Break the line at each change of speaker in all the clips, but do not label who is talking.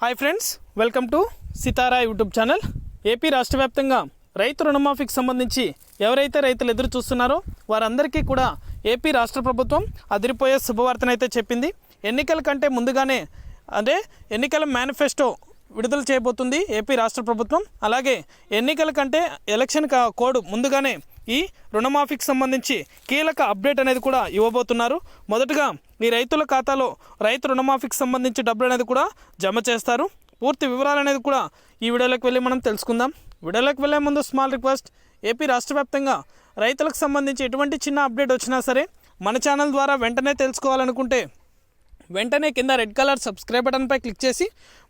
Hi friends welcome to Sitara YouTube channel AP రాష్ట్ర వ్యాప్తంగా రైతు రుణమాఫీకి సంబంధించి ఎవరైతే రైతులు ఎదురు చూస్తున్నారో వారందరికీ కూడా ఏపీ రాష్ట్ర ప్రభుత్వం అదిరిపోయే శుభవార్తనైతే చెప్పింది. ఎన్నికల కంటే ముందుగానే అదే ఎన్నికల మేనిఫెస్టో విడుదల చేయబోతుంది ఏపీ రాష్ట్ర ప్రభుత్వం. అలాగే ఎన్నికల కంటే ఎలక్షన్ కా- కోడ్ ముందుగానే ఈ రుణమాఫీకి సంబంధించి కీలక అప్డేట్ అనేది కూడా ఇవ్వబోతున్నారు. మొదటగా ఈ రైతుల ఖాతాలో రైతు రుణమాఫీకి సంబంధించి డబ్బులు అనేది కూడా జమ చేస్తారు. పూర్తి వివరాలు అనేది కూడా ఈ వీడియోలోకి వెళ్ళి మనం తెలుసుకుందాం. వీడియోలోకి వెళ్ళే ముందు స్మాల్ రిక్వెస్ట్ ఏపీ రాష్ట్ర వ్యాప్తంగా రైతులకు సంబంధించి ఎటువంటి చిన్న అప్డేట్ వచ్చినా సరే మన ఛానల్ ద్వారా వెంటనే తెలుసుకోవాలనుకుంటే వెంటనే కింద రెడ్ కలర్ సబ్స్క్రైబ్ బటన్పై క్లిక్ చేసి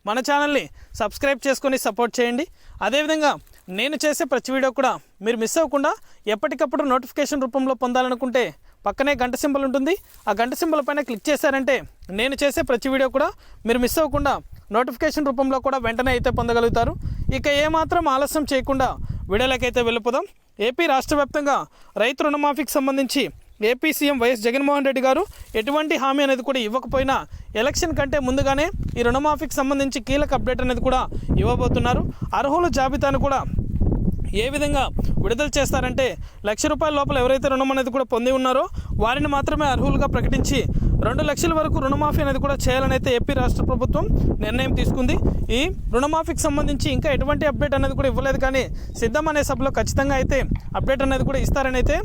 మన ఛానల్ని సబ్స్క్రైబ్ చేసుకొని సపోర్ట్ చేయండి. అదేవిధంగా నేను చేసే ప్రతి వీడియో కూడా మీరు మిస్ అవ్వకుండా ఎప్పటికప్పుడు నోటిఫికేషన్ రూపంలో పొందాలనుకుంటే పక్కనే గంట సింబల్ ఉంటుంది. ఆ గంట సింబల్ పైన క్లిక్ చేశారంటే నేను చేసే ప్రతి వీడియో కూడా మీరు మిస్ అవ్వకుండా నోటిఫికేషన్ రూపంలో కూడా వెంటనే అయితే పొందగలుగుతారు. ఇక ఏమాత్రం ఆలస్యం చేయకుండా వీడియోలకైతే వెళ్ళిపోదాం. ఏపీ రాష్ట్ర వ్యాప్తంగా రైతు రుణమాఫీకి సంబంధించి AP CM YS Jaganmohan Reddy గారు ఎటువంటి హామీ అనేది కూడా ఇవ్వకపోయినా ఎలక్షన్ కంటే ముందుగానే ఈ రుణమాఫీకి సంబంధించి కీలక అప్డేట్ అనేది కూడా ఇవ్వబోతున్నారు. అర్హుల జాబితాను కూడా ఏ విధంగా విడుదల చేస్తారంటే లక్ష రూపాయల లోపల ఎవరైతే రుణం అనేది కూడా పొంది ఉన్నారో వారిని మాత్రమే అర్హులుగా ప్రకటించి రెండు లక్షల వరకు రుణమాఫీ అనేది కూడా చేయాలని అయితే ఏపీ రాష్ట్ర ప్రభుత్వం నిర్ణయం తీసుకుంది. ఈ రుణమాఫీకి సంబంధించి ఇంకా ఎటువంటి అప్డేట్ అనేది కూడా ఇవ్వలేదు కానీ సిద్ధం అనే సభలో ఖచ్చితంగా అయితే అప్డేట్ అనేది కూడా ఇస్తారని అయితే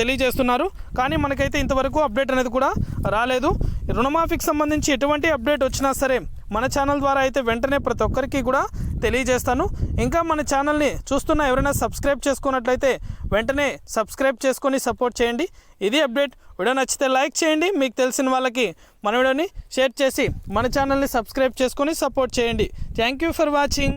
తెలియజేస్తున్నారు. కానీ మనకైతే ఇంతవరకు అప్డేట్ అనేది కూడా రాలేదు. రుణమాఫీకి సంబంధించి ఎటువంటి అప్డేట్ వచ్చినా సరే మన ఛానల్ ద్వారా అయితే వెంటనే ప్రతి ఒక్కరికి కూడా తెలియజేస్తాను. ఇంకా మన ఛానల్ని చూస్తున్న ఎవరైనా సబ్స్క్రైబ్ చేసుకున్నట్లయితే వెంటనే సబ్స్క్రైబ్ చేసుకొని సపోర్ట్ చేయండి. ఇది అప్డేట్. వీడియో నచ్చితే లైక్ చేయండి. మీకు తెలిసిన వాళ్ళకి మన వీడియోని షేర్ చేసి మన ఛానల్ని సబ్స్క్రైబ్ చేసుకొని సపోర్ట్ చేయండి. Thank you for watching.